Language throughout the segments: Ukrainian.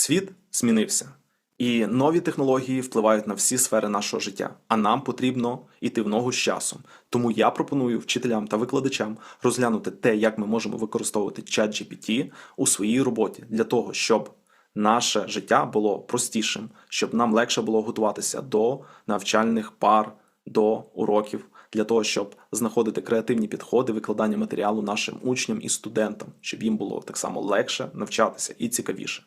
Світ змінився, і нові технології впливають на всі сфери нашого життя. А нам потрібно йти в ногу з часом. Тому я пропоную вчителям та викладачам розглянути те, як ми можемо використовувати чат GPT у своїй роботі для того, щоб наше життя було простішим, щоб нам легше було готуватися до навчальних пар, до уроків, для того, щоб знаходити креативні підходи викладання матеріалу нашим учням і студентам, щоб їм було так само легше навчатися і цікавіше.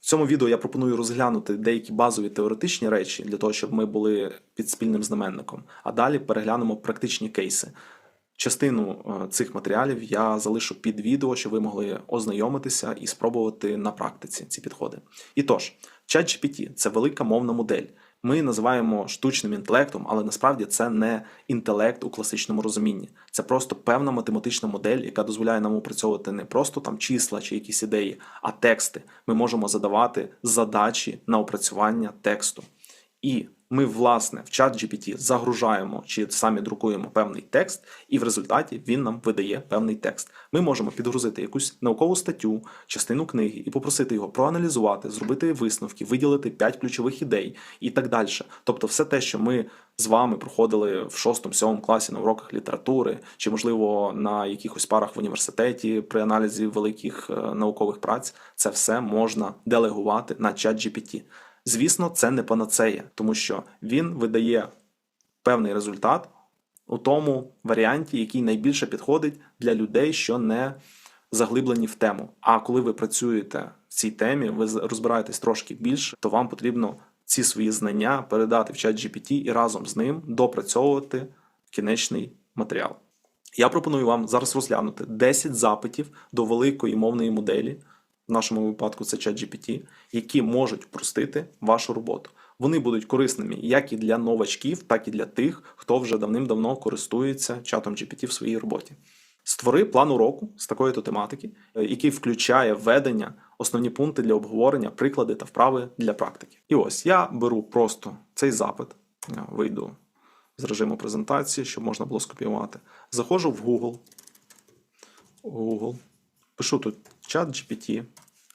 В цьому відео я пропоную розглянути деякі базові теоретичні речі для того, щоб ми були під спільним знаменником. А далі переглянемо практичні кейси. Частину е, цих матеріалів я залишу під відео, щоб ви могли ознайомитися і спробувати на практиці ці підходи. І тож, ChatGPT – це велика мовна модель. Ми називаємо штучним інтелектом, але насправді це не інтелект у класичному розумінні. Це просто певна математична модель, яка дозволяє нам опрацьовувати не просто там числа чи якісь ідеї, а тексти. Ми можемо задавати задачі на опрацювання тексту. І ми, власне, в чат GPT загружаємо чи самі друкуємо певний текст, і в результаті він нам видає певний текст. Ми можемо підгрузити якусь наукову статтю, частину книги і попросити його проаналізувати, зробити висновки, виділити 5 ключових ідей і так далі. Тобто, все те, що ми з вами проходили в 6-7 класі на уроках літератури, чи, можливо, на якихось парах в університеті при аналізі великих е, наукових праць, це все можна делегувати на чат GPT. Звісно, це не панацея, тому що він видає певний результат у тому варіанті, який найбільше підходить для людей, що не заглиблені в тему. А коли ви працюєте в цій темі, ви розбираєтесь трошки більше, то вам потрібно ці свої знання передати в чат GPT і разом з ним допрацьовувати кінечний матеріал. Я пропоную вам зараз розглянути 10 запитів до великої мовної моделі в нашому випадку це ChatGPT, які можуть впростити вашу роботу. Вони будуть корисними як і для новачків, так і для тих, хто вже давним-давно користується чатом GPT в своїй роботі. Створи план уроку з такої то тематики, е, який включає введення, основні пункти для обговорення, приклади та вправи для практики. І ось я беру просто цей запит, я вийду з режиму презентації, щоб можна було скопіювати. Заходжу в Google. Google. Пишу тут чат GPT.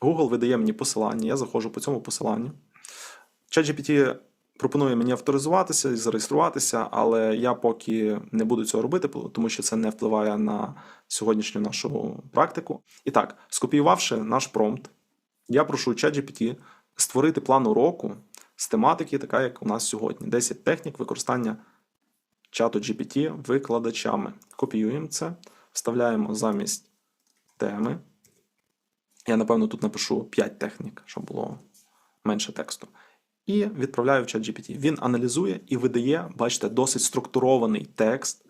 Google видає мені посилання, я заходжу по цьому посиланню. ChatGPT пропонує мені авторизуватися і зареєструватися, але я поки не буду цього робити, тому що це не впливає на сьогоднішню нашу практику. І так, скопіювавши наш промпт, я прошу ChatGPT створити план уроку з тематики, така як у нас сьогодні: 10 технік використання чату GPT викладачами. Копіюємо це, вставляємо замість теми. Я, напевно, тут напишу 5 технік, щоб було менше тексту. І відправляю в чат GPT. Він аналізує і видає, бачите, досить структурований текст,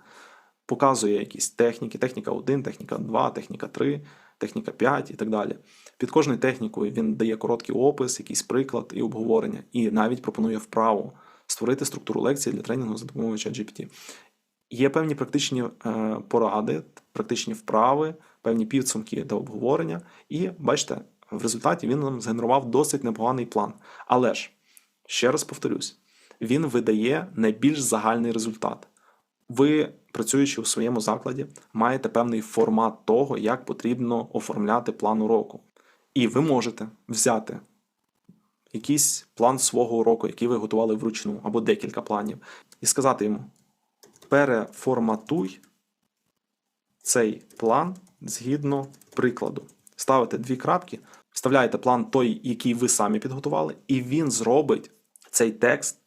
показує якісь техніки, техніка 1, техніка 2, техніка 3, техніка 5 і так далі. Під кожною технікою він дає короткий опис, якийсь приклад і обговорення, і навіть пропонує вправу створити структуру лекції для тренінгу за допомогою чат GPT. Є певні практичні е, поради, практичні вправи, певні підсумки до обговорення. І бачите, в результаті він нам згенерував досить непоганий план. Але ж, ще раз повторюсь, він видає найбільш загальний результат. Ви, працюючи у своєму закладі, маєте певний формат того, як потрібно оформляти план уроку. І ви можете взяти якийсь план свого уроку, який ви готували вручну, або декілька планів, і сказати йому: переформатуй цей план згідно прикладу. Ставите дві крапки, вставляєте план той, який ви самі підготували, і він зробить цей текст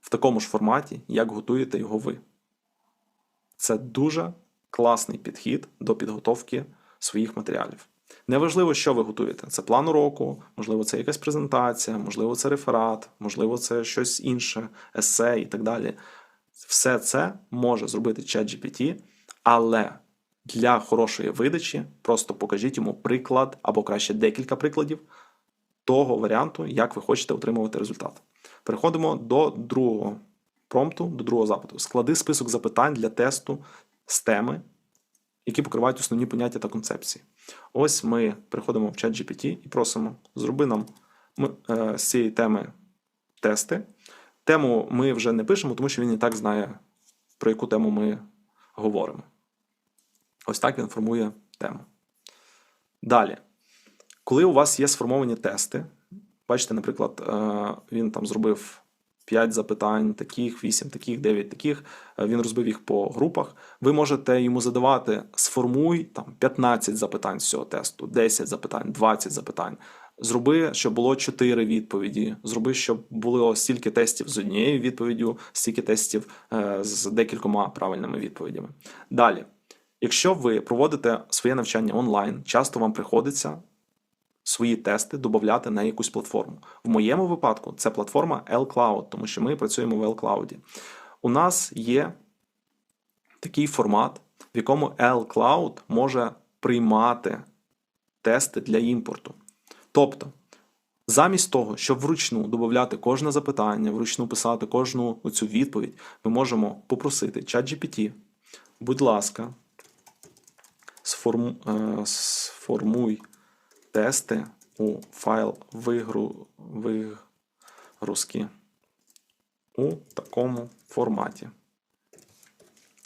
в такому ж форматі, як готуєте його ви. Це дуже класний підхід до підготовки своїх матеріалів. Неважливо, що ви готуєте. Це план уроку, можливо, це якась презентація, можливо, це реферат, можливо, це щось інше, есе і так далі. Все це може зробити ChatGPT, але для хорошої видачі просто покажіть йому приклад або краще декілька прикладів того варіанту, як ви хочете отримувати результат. Переходимо до другого промпту, до другого запиту. Склади список запитань для тесту з теми, які покривають основні поняття та концепції. Ось ми приходимо в чат GPT і просимо, зроби нам е, з цієї теми тести. Тему ми вже не пишемо, тому що він і так знає, про яку тему ми говоримо. Ось так він формує тему. Далі. Коли у вас є сформовані тести, бачите, наприклад, е, він там зробив 5 запитань, таких, 8 таких, 9 таких, е, він розбив їх по групах. Ви можете йому задавати сформуй там 15 запитань з цього тесту, 10 запитань, 20 запитань. Зроби, щоб було 4 відповіді. Зроби, щоб було стільки тестів з однією відповіддю, стільки тестів е, з декількома правильними відповідями. Далі, якщо ви проводите своє навчання онлайн, часто вам приходиться свої тести додати на якусь платформу. В моєму випадку це платформа L-Cloud, тому що ми працюємо в L-Cloud. У нас є такий формат, в якому L-Cloud може приймати тести для імпорту. Тобто, замість того, щоб вручну додати кожне запитання, вручну писати кожну цю відповідь, ми можемо попросити ChatGPT, будь ласка, сформу, е, сформуй тести у файл вигру, вигрузки у такому форматі.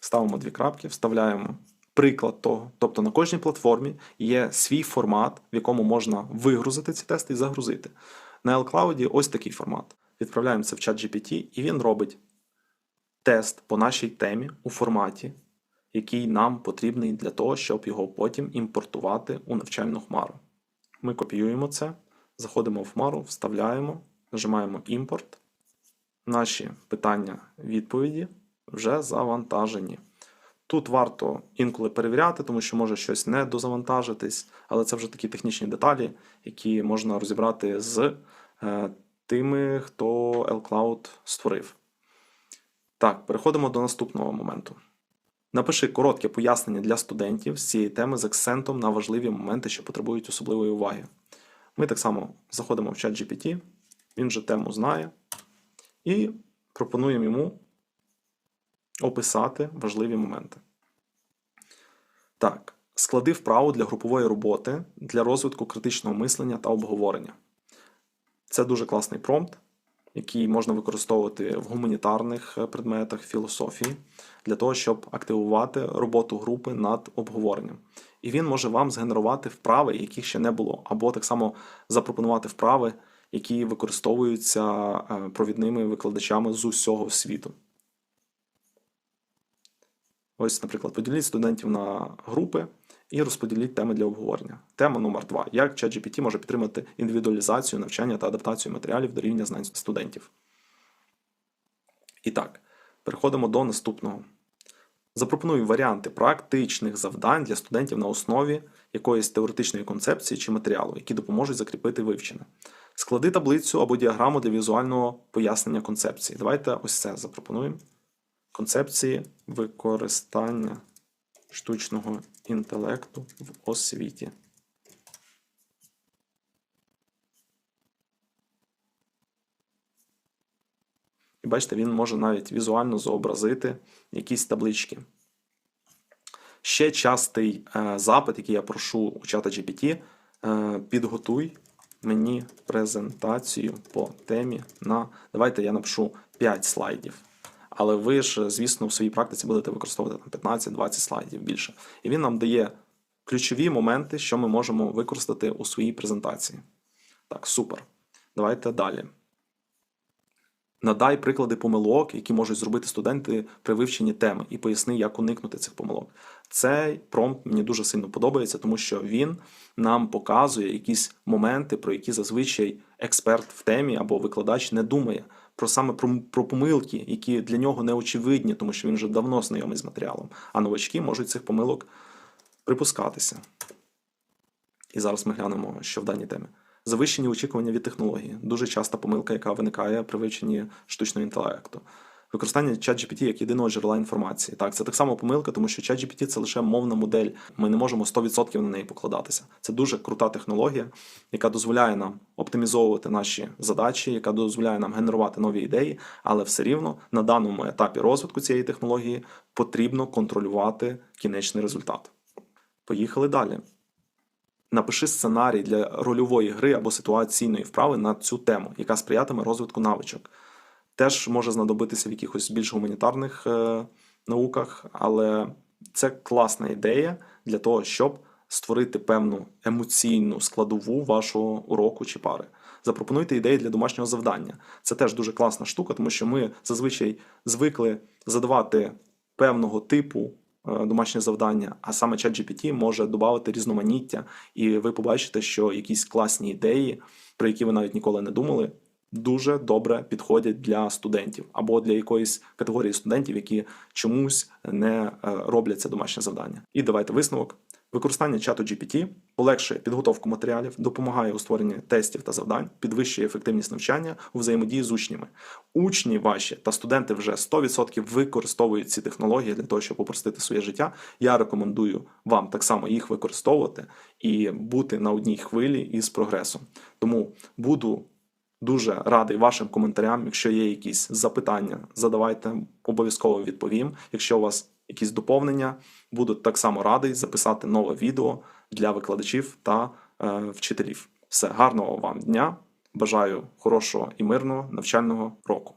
Ставимо дві крапки, вставляємо приклад того. Тобто на кожній платформі є свій формат, в якому можна вигрузити ці тести і загрузити. На L-Cloud ось такий формат. Відправляємо це в чат GPT, і він робить тест по нашій темі у форматі, який нам потрібний для того, щоб його потім імпортувати у навчальну хмару. Ми копіюємо це, заходимо в хмару, вставляємо, нажимаємо імпорт. Наші питання відповіді вже завантажені. Тут варто інколи перевіряти, тому що може щось не дозавантажитись, але це вже такі технічні деталі, які можна розібрати з е, тими, хто L-Cloud створив. Так, переходимо до наступного моменту. Напиши коротке пояснення для студентів з цієї теми з акцентом на важливі моменти, що потребують особливої уваги. Ми так само заходимо в чат GPT, він же тему знає, і пропонуємо йому описати важливі моменти. Так, склади вправу для групової роботи для розвитку критичного мислення та обговорення. Це дуже класний промпт, який можна використовувати в гуманітарних предметах філософії для того, щоб активувати роботу групи над обговоренням. І він може вам згенерувати вправи, яких ще не було, або так само запропонувати вправи, які використовуються е, провідними викладачами з усього світу. Ось, наприклад, поділіть студентів на групи і розподіліть теми для обговорення. Тема номер 2 Як ChatGPT може підтримати індивідуалізацію навчання та адаптацію матеріалів до рівня знань студентів. І так, переходимо до наступного. Запропоную варіанти практичних завдань для студентів на основі якоїсь теоретичної концепції чи матеріалу, які допоможуть закріпити вивчене. Склади таблицю або діаграму для візуального пояснення концепції. Давайте ось це запропонуємо. Концепції використання штучного інтелекту в освіті. І бачите, він може навіть візуально зобразити якісь таблички. Ще частий е, запит, який я прошу у чата GPT, е, підготуй мені презентацію по темі на. Давайте я напишу 5 слайдів. Але ви ж, звісно, в своїй практиці будете використовувати 15-20 слайдів більше. І він нам дає ключові моменти, що ми можемо використати у своїй презентації. Так, супер. Давайте далі. Надай приклади помилок, які можуть зробити студенти при вивченні теми, і поясни, як уникнути цих помилок. Цей промпт мені дуже сильно подобається, тому що він нам показує якісь моменти, про які зазвичай експерт в темі або викладач не думає. Про саме про, про помилки, які для нього не очевидні, тому що він вже давно знайомий з матеріалом, а новачки можуть цих помилок припускатися. І зараз ми глянемо, що в даній темі. Завищені очікування від технології. Дуже часта помилка, яка виникає при вивченні штучного інтелекту. Використання ChatGPT як єдиного джерела інформації. Так, це так само помилка, тому що ChatGPT – це лише мовна модель. Ми не можемо 100% на неї покладатися. Це дуже крута технологія, яка дозволяє нам оптимізовувати наші задачі, яка дозволяє нам генерувати нові ідеї, але все рівно на даному етапі розвитку цієї технології потрібно контролювати кінечний результат. Поїхали далі. Напиши сценарій для рольової гри або ситуаційної вправи на цю тему, яка сприятиме розвитку навичок. Теж може знадобитися в якихось більш гуманітарних е, науках, але це класна ідея для того, щоб створити певну емоційну складову вашого уроку чи пари. Запропонуйте ідеї для домашнього завдання. Це теж дуже класна штука, тому що ми зазвичай звикли задавати певного типу домашнє завдання, а саме ChatGPT може додати різноманіття, і ви побачите, що якісь класні ідеї, про які ви навіть ніколи не думали, дуже добре підходять для студентів або для якоїсь категорії студентів, які чомусь не е, роблять це домашнє завдання. І давайте висновок. Використання чату GPT полегшує підготовку матеріалів, допомагає у створенні тестів та завдань, підвищує ефективність навчання у взаємодії з учнями. Учні ваші та студенти вже 100% використовують ці технології для того, щоб упростити своє життя. Я рекомендую вам так само їх використовувати і бути на одній хвилі із прогресом. Тому буду дуже радий вашим коментарям. Якщо є якісь запитання, задавайте, обов'язково відповім. Якщо у вас якісь доповнення, буду так само радий записати нове відео для викладачів та е, вчителів. Все гарного вам дня! Бажаю хорошого і мирного навчального року.